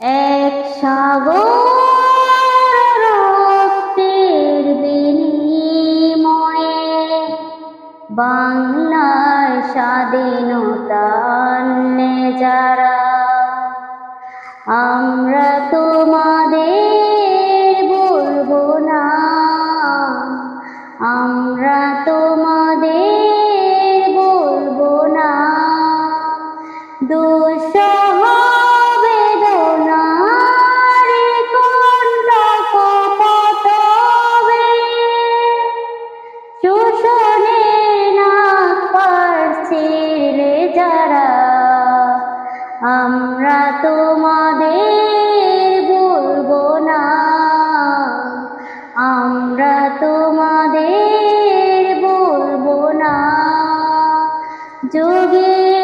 এক সাগর রক্তের বিনিময়ে বাংলার স্বাধীনতা যারা আমরা শোষণে না পারছিলে যারা? আমরা তোমাদের বলব না। আমরা তোমাদের বলব না। যুগের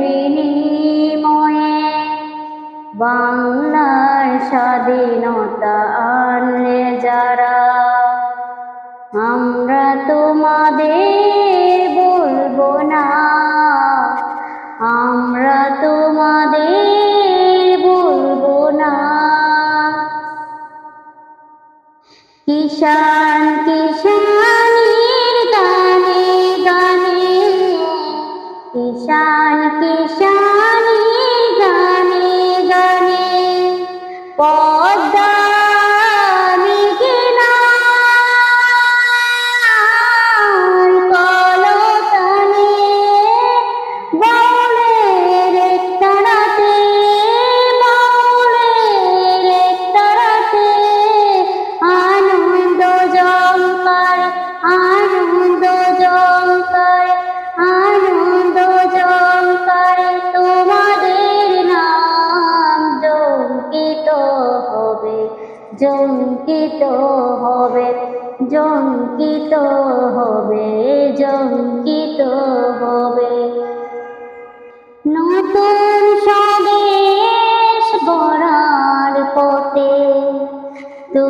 বিনিময়ে বাংলার স্বাধীনতা আনলে যারা, আমরা তোমাদের বলব না, আমরা তোমাদের বলব না। কিষান কিষানির কিষান কিষানির জঙ্কিত হবে জঙ্কিত হবে জঙ্কিত হবে। নতুন স্বদেশ গড়ার পথে তো